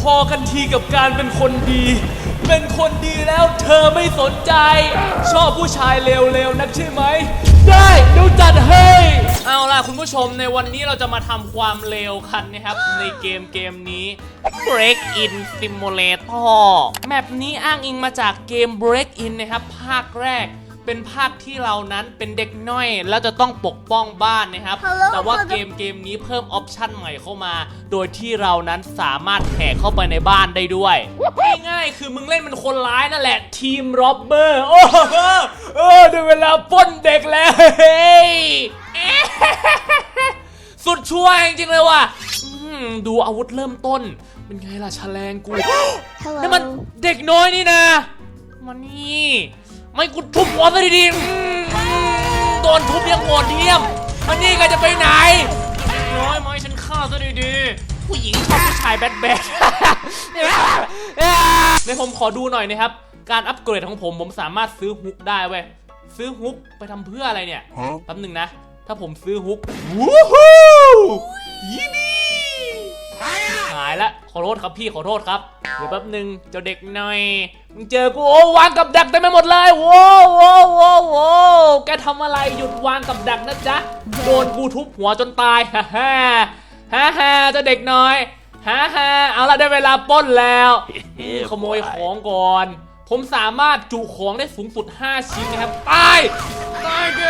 พอกันทีกับการเป็นคนดี เป็นคนดีแล้วเธอไม่สนใจ ชอบผู้ชายเลวๆนักใช่ไหม ได้เดี๋ยวจัดให้ เอาล่ะคุณผู้ชมในวันนี้เราจะมาทำความเลวกันนะครับ ในเกมเกมนี้ Break In Simulator แมปนี้อ้างอิงมาจากเกม Break In นะครับ ภาคแรก เป็นภาคที่เรานั้นเป็นเด็กน้อยแล้วจะต้องปกป้องบ้านนะครับ Hello, แต่ว่า mother- เกมเกมนี้เพิ่มออปชั่นใหม่เข้ามา โดยที่เรานั้นสามารถแหกเข้าไปในบ้านได้ด้วย ง่ายๆคือมึงเล่นเป็นคนร้ายนั่นแหละ ทีมร็อบเบอร์ โอ้โหเออได้เวลาปล้นเด็กแล้วเฮ้ยเอ๊ะสุดช่วยจริงๆเลยว่ะอืมดูอาวุธเริ่มต้น เป็นไงล่ะแฉลงกูนี่มัน Hello เด็กน้อยนี่นะมานี่ ไม่กูทุบหัวซะดีๆอืมโดนทุบยังโหดเหี้ยมมานี่ก็จะไปไหนเด็กน้อยมาให้ฉันฆ่าซะดีๆผู้หญิงชอบผู้ชายแบดแบดในผมขอดูหน่อยนะครับ การอัปเกรดของผมผมสามารถซื้อฮุกได้เว้ยซื้อฮุกไปทำเพื่ออะไรเนี่ยแป๊บหนึ่งนะ ถ้าผมซื้อฮุกวู้ฮู้ยี่บีหายละ ขอโทษครับพี่ขอโทษครับ เดี๋ยวแป๊บหนึ่งเจ้าเด็กหน่อย มึงเจอกูโอ้วางกับดักเต็มไปหมดเลยโว้วโว้วโว้วโว้วแกทำอะไรหยุดวางกับดักนะจ๊ะ โดนกูทุบหัวจนตายฮ่าฮ่าฮ่าฮ่าเจ้าเด็กน้อยฮ่าฮ่าเอาละได้เวลาปล้นแล้วขโมยของก่อน ผมสามารถจุของได้สูงสุด 5 ชิ้นนะครับตายตายเก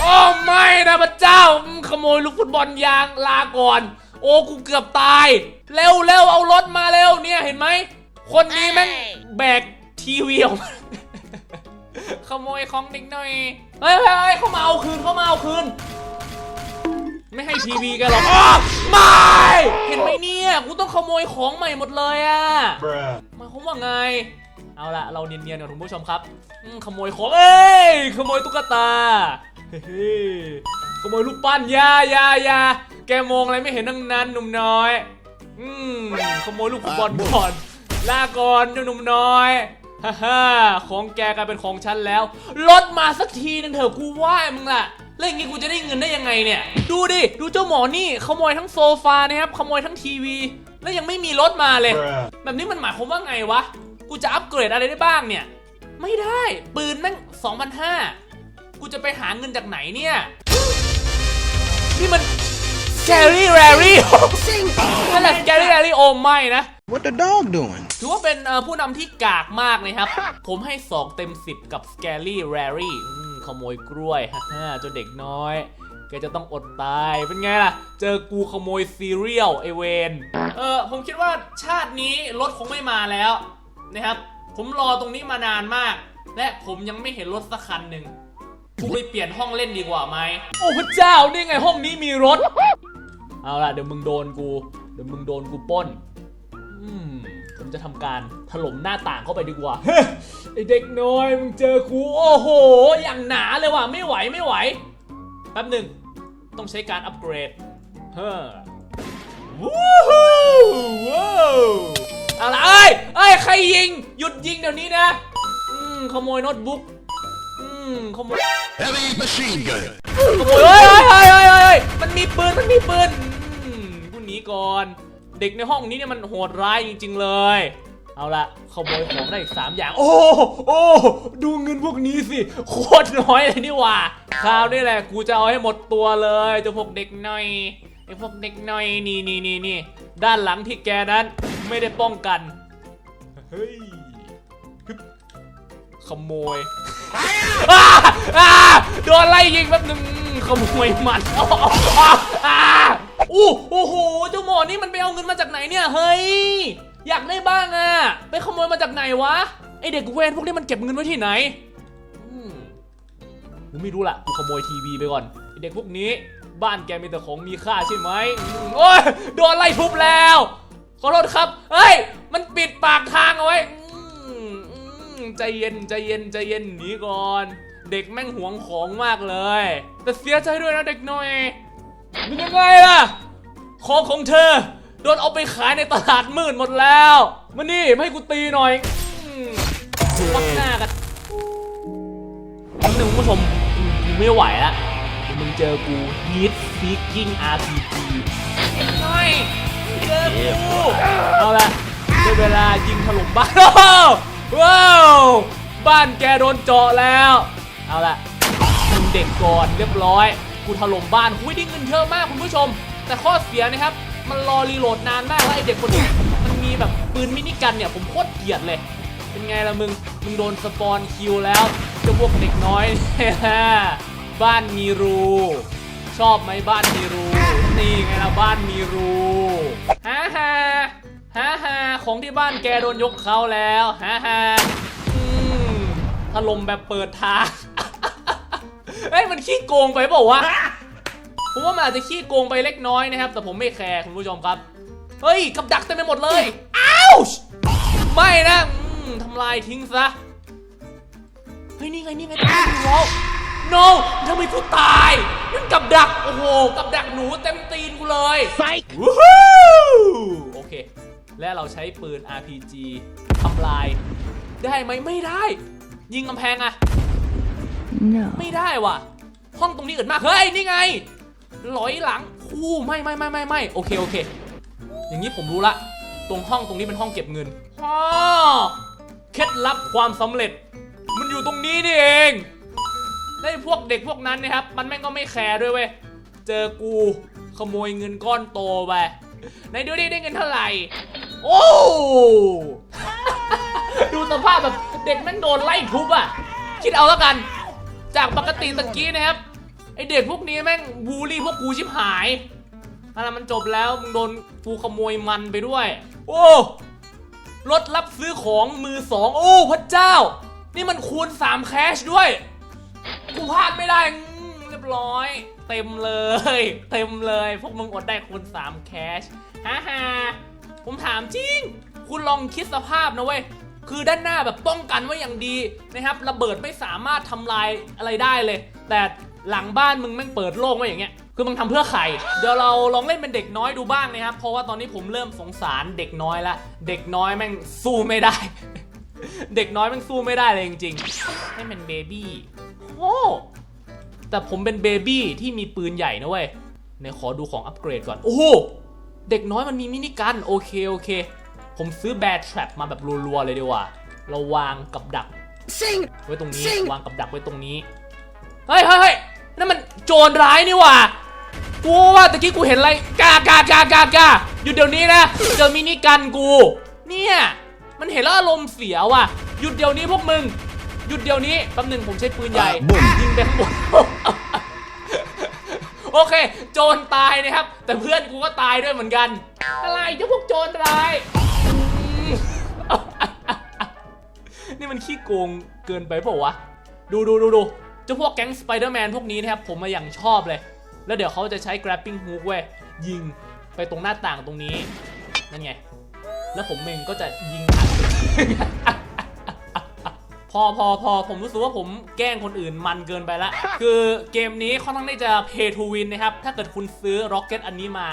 โอ้ไม่นะพระเจ้าอืมขโมยลูกฟุตบอลยางลาก่อน โอ้กูเกือบตาย เร็วเร็วเอารถมาเร็วเนี่ยเห็นไหม คนนี้แม่งแบกทีวีออกมาขโมยของเด็กหน่อยเฮ้ยเฮ้ยเฮ้ยเขามาเอาคืนเขามาเอาคืน ไม่ให้ทีวีกันหรอกอ้าวไม่เห็นไหมเนี่ยกูต้องขโมยของใหม่หมดเลยอะหมายความว่าไง เอาละเราเนียนๆกับคุณผู้ชมครับอืมขโมยของเอ้ยขโมยตุ๊กตาเฮ้ย ขโมยลูกปั้นยายายาแกมองอะไรไม่เห็นทั้งนั้นหนุ่มน้อย อืมขโมยลูกฟุตบอลก่อน ลาก่อนเจ้าหนุ่มน้อยฮ่าฮ่าของแกกลายเป็นของฉันแล้วรถมาสักทีนึงเถอะกูไหว้มึงล่ะแล้วอย่างงี้กูจะได้เงินได้ยังไงเนี่ย ดูดิ ดูเจ้าหมอนี่ขโมยทั้งโซฟานะครับ ขโมยทั้งทีวี แล้วยังไม่มีรถมาเลย แบบนี้มันหมายความว่าไงวะ กูจะอัปเกรดอะไรได้บ้างเนี่ย ไม่ได้ ปืนแม่ง2,500 กูจะไปหาเงินจากไหนเนี่ย นี่มันแกรี่แรรี่นั่นแหละแกรี่แรรี่โอไม่นะ What the dog doing? ถือว่าเป็นเอ่อผู้นำที่กากมากนะครับ ผมให้ 2 เต็ม 10 กับ Scary Rary อืมขโมยกล้วยฮ่าฮ่าเจ้าเด็กน้อยแกจะต้องอดตาย เป็นไงล่ะ เจอกูขโมยซีเรียลไอเวน เออ ผมคิดว่าชาตินี้รถคงไม่มาแล้วนะครับ ผมรอตรงนี้มานานมาก และผมยังไม่เห็นรถสักคันหนึ่ง กูไปเปลี่ยนห้องเล่นดีกว่าไหมโอ้พระเจ้านี่ไงห้องนี้มีรถ เอาล่ะเดี๋ยวมึงโดนกู เดี๋ยวมึงโดนกูป้น อืมผมจะทำการถล่มหน้าต่างเข้าไปดีกว่าไอเด็กน้อยมึงเจอครูโอ้โห อย่างหนาเลยว่ะไม่ไหวไม่ไหว แป๊บหนึ่งต้องใช้การอัปเกรด เฮ้อวู้ฮู้ว้าวเอาละเอ้ยเอ้ย ใครยิง หยุดยิงเดี๋ยวนี้นะ อืมขโมยโน้ตบุ๊ก มขโมย Heavy machine gun. ขโมยเฮ้ยเฮ้ยเฮ้ยเฮ้ยเฮ้ยมันมีปืน มันมีปืนอืมกูหนีก่อน เด็กในห้องนี้เนี่ยมันโหดร้ายจริง ๆ เลย เอาละขโมยของได้อีก3อย่าง โอ้ โอ้ ดูเงินพวกนี้สิ โคตรน้อยเลยนี่หว่า คราวนี้แหละ กูจะเอาให้หมดตัวเลยเจ้าพวกเด็กน้อยไอ้พวกเด็กน้อย นี่นี่นี่นี่ ด้านหลังที่แกนั้นไม่ได้ป้องกัน เฮ้ยฮึบข โมยอ้าอ้าโดนไล่ยิงแป๊บหนึงขโมยมันอ้าวอ้าวอ้าวอู้โอ้โหเจ้าหมอนี่มันไปเอาเงินมาจากไหนเนี่ยเฮ้ยอยากได้บ้างอะไปขโมยมาจากไหนวะไอเด็กเวรพวกนี้มันเก็บเงินไว้ที่ไหนอืมกูไม่รู้ละกูขโมยทีวีไปก่อนไอเด็กพวกนี้ บ้านแกมีแต่ของมีค่าใช่ไหมอืมโอ้ยโดนไล่ทุบแล้วขอโทษครับเฮ้ยมันปิดปากทางเอาไว้อืมอืม ใจเย็นใจเย็นใจเย็นหนีก่อน เด็กแม่งหวงของมากเลย แต่เสียใจด้วยนะเด็กน้อยมันยังไงล่ะ ของของเธอ โดนเอาไปขายในตลาดมืดหมดแล้วมานี่ให้กูตีหน่อยวัดหน้ากันคำหนึ่งคุณผู้ชมกูไม่ไหวละมึงเจอกู Heat Seeking RPG เด็กน้อยเลยกูเอาละได้เวลายิงถล่มบ้าน ว้าวบ้านแกโดนเจาะแล้ว เอาละยิงเด็กก่อนเรียบร้อย กูถล่มบ้านคุยได้เงินเยอะมากคุณผู้ชม แต่ข้อเสียนะครับ มันรอรีโหลดนานมากแล้วไอเด็กคนนี้มันมีแบบปืนมินิกันเนี่ยผมโคตรเกลียดเลย เป็นไงล่ะมึง มึงโดนสปอนคิวแล้วเจะพวกเด็กน้อยเนี่ยบ้านมีรู ชอบไหมบ้านมีรู นี่ไงล่ะบ้านมีรูฮ่าฮ่า ฮ่าฮ่าของที่บ้านแกโดนยกเขาแล้วฮ่าฮ่าอืมถล่มแบบเปิดทางเฮ้ยมันขี้โกงไปเปล่าวะผมว่ามันอาจจะขี้โกงไปเล็กน้อยนะครับ แต่ผมไม่แคร์คุณผู้ชมครับ เฮ้ยกับดักเต็มไปหมดเลยอ้าวไม่นะอืมทำลายทิ้งซะ เฮ้ยนี่ไงนี่ไงตรงนี้แล้ว no ทำไมกูตายนั่นกับดัก โอ้โห กับดักหนูเต็มตีนกูเลย Psych! วู้ฮู้โอ เค และเราใช้ปืน RPG ทำลาย ได้ไหมไม่ได้ ยิงกำแพงอะ No. ไม่ได้ว่ะ ห้องตรงนี้อึดมาก เฮ้ย นี่ไงหลอยหลังคู่ไม่ไม่ไม่ไม่ไม่โอเคโอเค อย่างนี้ผมรู้ละ ตรงห้องตรงนี้เป็นห้องเก็บเงินอ๋อเคล็ดลับความสำเร็จ มันอยู่ตรงนี้นี่เองได้วไอ้พวกเด็กพวกนั้นนะครับ มันแม่งก็ไม่แคร์ด้วยเว้ย เจอกูขโมยเงินก้อนโตไป ไหนดูดิได้เงินเท่าไหร่ โอ้ ดูสภาพแบบเด็กแม่งโดนไล่ทุบอะ คิดเอาแล้วกัน จากปกติตะกี้นะครับ ไอเด็กพวกนี้แม่งบูลลี่พวกกูชิบหายอันนั้นมันจบแล้วมึงโดนกูขโมยมันไปด้วย โอ้ รถรับซื้อของมือสอง โอ้พระเจ้า นี่มันคูณ3แคชด้วย กูพลาดไม่ได้อืมเรียบร้อย เต็มเลย เต็มเลย พวกมึงอดได้คูณ3แคชฮ่าฮ่าผมถามจริง คุณลองคิดสภาพนะเว้ย คือด้านหน้าแบบป้องกันไว้อย่างดีนะครับ ระเบิดไม่สามารถทำลายอะไรได้เลย แต่หลังบ้านมึงแม่งเปิดโล่งไว้อย่างเงี้ย คือมึงทำเพื่อใคร เดี๋ยวเราลองเล่นเป็นเด็กน้อยดูบ้างนะครับ เพราะว่าตอนนี้ผมเริ่มสงสารเด็กน้อยละ เด็กน้อยแม่งสู้ไม่ได้ เด็กน้อยแม่งสู้ไม่ได้เลยจริงๆให้เป็นเบบี้ โอ้ แต่ผมเป็นเบบี้ที่มีปืนใหญ่นะเว้ยในขอดูของอัปเกรดก่อน โอ้โห เด็กน้อยมันมีมินิกัน โอเค โอเค ผมซื้อแบร์ทรัพมาแบบรัวๆเลยดีกว่า เราวางกับดัก Sing! ไว้ตรงนี้จริงวางกับดักไว้ตรงนี้ เฮ้ยเฮ้ยเฮ้ยนั่นมันโจรร้ายนี่หว่ากูว่าตะกี้กูเห็นอะไรกากากากากาหยุดเดี๋ยวนี้นะเจอมินิกันกู เนี่ย มันเห็นแล้วอารมณ์เสียว่ะหยุดเดี๋ยวนี้พวกมึงห ยุดเดี๋ยวนี้แป๊บหนึงผมใช้ปืนใหญ่อะบุ้มยิงไปข้างบนโอเค โจรตายนะครับ แต่เพื่อนกูก็ตายด้วยเหมือนกัน อะไรเจ้าพวกโจรร้ายอืมนี่มันขี้โกงเกินไปเปล่าวะ ดูดูดูดูเจ้าพวกแก๊งสไปเดอร์แมนพวกนี้นะครับ ผมมาอย่างชอบเลย แล้วเดี๋ยวเขาจะใช้ grabbing hook เว้ย ยิงไปตรงหน้าต่างตรงนี้ นั่นไง แล้วผมเองก็จะยิงอัด พอพอพอผมรู้สึกว่าผมแกล้งคนอื่นมันเกินไปละ คือเกมนี้ค่อนข้างที่จะ pay to win นะครับ ถ้าเกิดคุณซื้อ Rocket อันนี้มา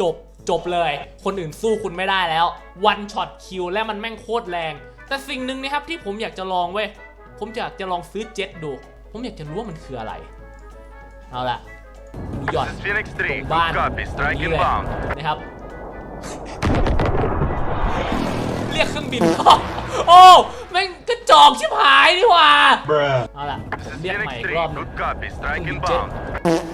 จบจบเลย คนอื่นสู้คุณไม่ได้แล้ว one shot kill และมันแม่งโคตรแรง แต่สิ่งหนึ่งนะครับที่ผมอยากจะลองเว้ย ผมอยากจะลองซื้อเจ็ตดู ผมอยากจะรู้ว่ามันคืออะไร เอาละดูหย่อน Phoenix ตร 3, งบ้าน good copy, ตรง strike นี้เลย inbound. นะครับ เรียกเครื่องบินโอ้แม่ง กระจอกชิบหายดีกว่า Bruh. เอาล่ะผมเรียก Phoenix ใหม่อีก 3, รอบหนึง good copy, strike Phoenix inbound.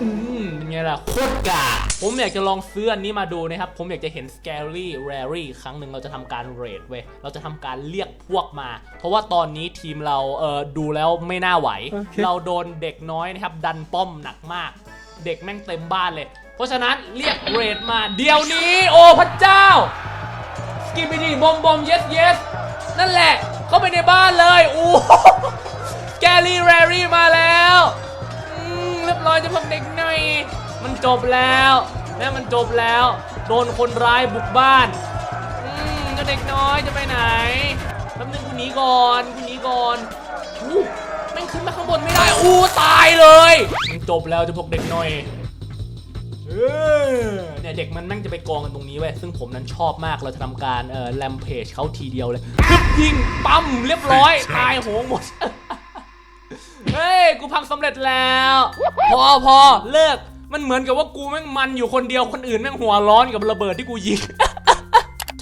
อืมเป็นไงล่ะโคตรกาผมอยากจะลองซื้ออันนี้มาดูนะครับ ผมอยากจะเห็น Scary Rary ครั้งหนึ่งเราจะทำการเรดเว้ย เราจะทำการเรียกพวกมา เพราะว่าตอนนี้ทีมเราเออดูแล้วไม่น่าไหว เราโดนเด็กน้อยนะครับ ดันป้อมหนักมาก เด็กแม่งเต็มบ้านเลย เพราะฉะนั้นเรียกเรดมาเดี๋ยวนี้ โอ้พระเจ้า สกิมบิดีบอมบอม yes yes นั่นแหละ เข้าไปในบ้านเลยโอ้แกลี่แรรี่มาแล้วอืมเรียบร้อยจะพวกเด็กหน่อยมันจบแล้วแม่มันจบแล้ว โดนคนร้ายบุกบ้านอืมเจ้าเด็กน้อยจะไปไหนแป๊บนึงคุณหนีก่อนคุณหนีก่อนอู้แม่งขึ้นมาข้างบนไม่ได้อู้ตายเลยมันจบแล้วเจะพวกเด็กน้อย เออเนี่ยเด็กมันแม่งจะไปกองกันตรงนี้เว้ยซึ่งผมนั้นชอบมากเราจะทำการเอ่อแลมเพจเขาทีเดียวเลยคึบยิงปั๊มเรียบร้อยตายโหงหมด เฮ้ย กูพังสำเร็จแล้ว พอพอเลิก มันเหมือนกับว่ากูแม่งมันอยู่คนเดียวคนอื่นแม่งหัวร้อนกับระเบิดที่กูยิง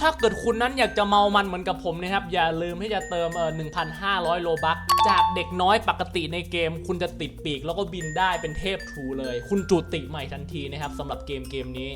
ถ้าเกิดคุณนั้นอยากจะเมามันเหมือนกับผมนะครับ อย่าลืมที่จะเติมเออ1,500 โลบัคจากเด็กน้อยปกติในเกม คุณจะติดปีกแล้วก็บินได้เป็นเทพทรูเลย คุณจุติใหม่ทันทีนะครับสำหรับเกมเกมนี้